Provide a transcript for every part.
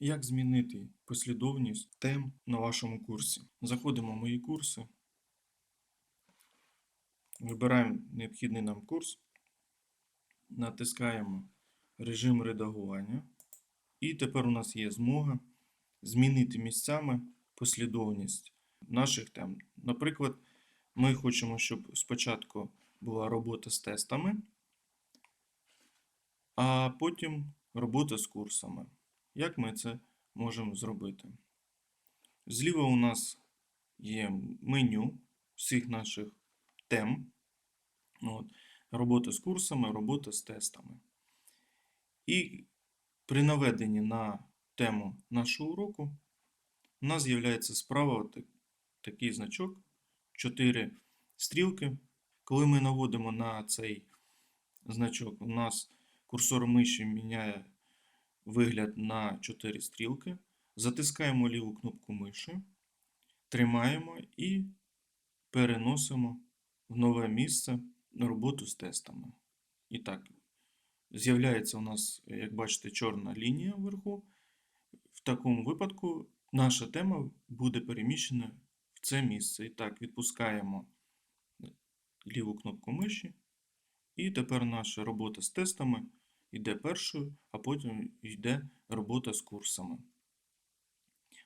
Як змінити послідовність тем на вашому курсі? Заходимо в мої курси, вибираємо необхідний нам курс, натискаємо режим редагування, і тепер у нас є змога змінити місцями послідовність наших тем. Наприклад, ми хочемо, щоб спочатку була робота з тестами, а потім робота з курсами. Як ми це можемо зробити? Зліва у нас є меню всіх наших тем. От. Робота з курсами, робота з тестами. І при наведенні на тему нашого уроку у нас з'являється справа так- такий значок, 4 стрілки. Коли ми наводимо на цей значок, у нас курсор миші міняє вигляд на 4 стрілки. Затискаємо ліву кнопку миші, тримаємо і переносимо в нове місце на роботу з тестами. І так, з'являється у нас, як бачите, чорна лінія вверху. В такому випадку наша тема буде переміщена в це місце. І так, відпускаємо ліву кнопку миші. І тепер наша робота з тестами йде першою, а потім йде робота з курсами.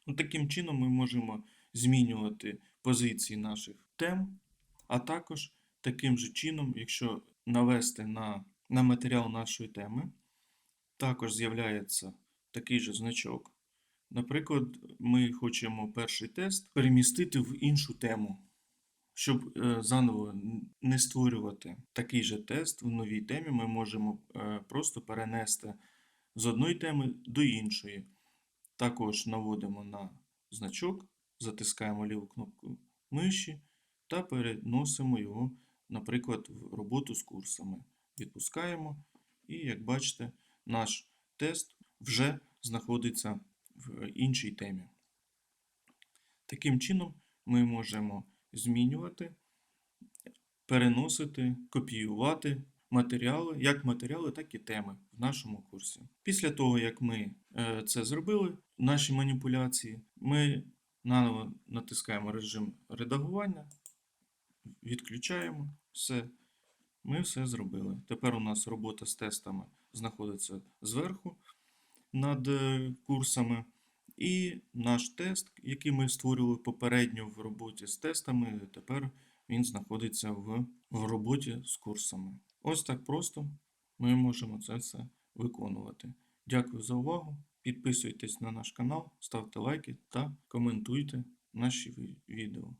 Ну, таким чином ми можемо змінювати позиції наших тем, а також таким же чином, якщо навести на, на матеріал нашої теми, також з'являється такий же значок. Наприклад, ми хочемо перший тест перемістити в іншу тему. Щоб е, заново не створювати такий же тест в новій темі, ми можемо е, просто перенести з одної теми до іншої. Також наводимо на значок, затискаємо ліву кнопку миші та переносимо його, наприклад, в роботу з курсами. Відпускаємо, і, як бачите, наш тест вже знаходиться в іншій темі. Таким чином, ми можемо змінювати, переносити, копіювати матеріали, як матеріали, так і теми в нашому курсі. Після того, як ми е, це зробили, наші маніпуляції, ми наново натискаємо режим редагування, відключаємо все. Ми все зробили. Тепер у нас робота з тестами знаходиться зверху над е, курсами. І наш тест, який ми створювали попередньо в роботі з тестами, тепер він знаходиться в, в роботі з курсами. Ось так просто ми можемо це все виконувати. Дякую за увагу. Підписуйтесь на наш канал, ставте лайки та коментуйте наші відео.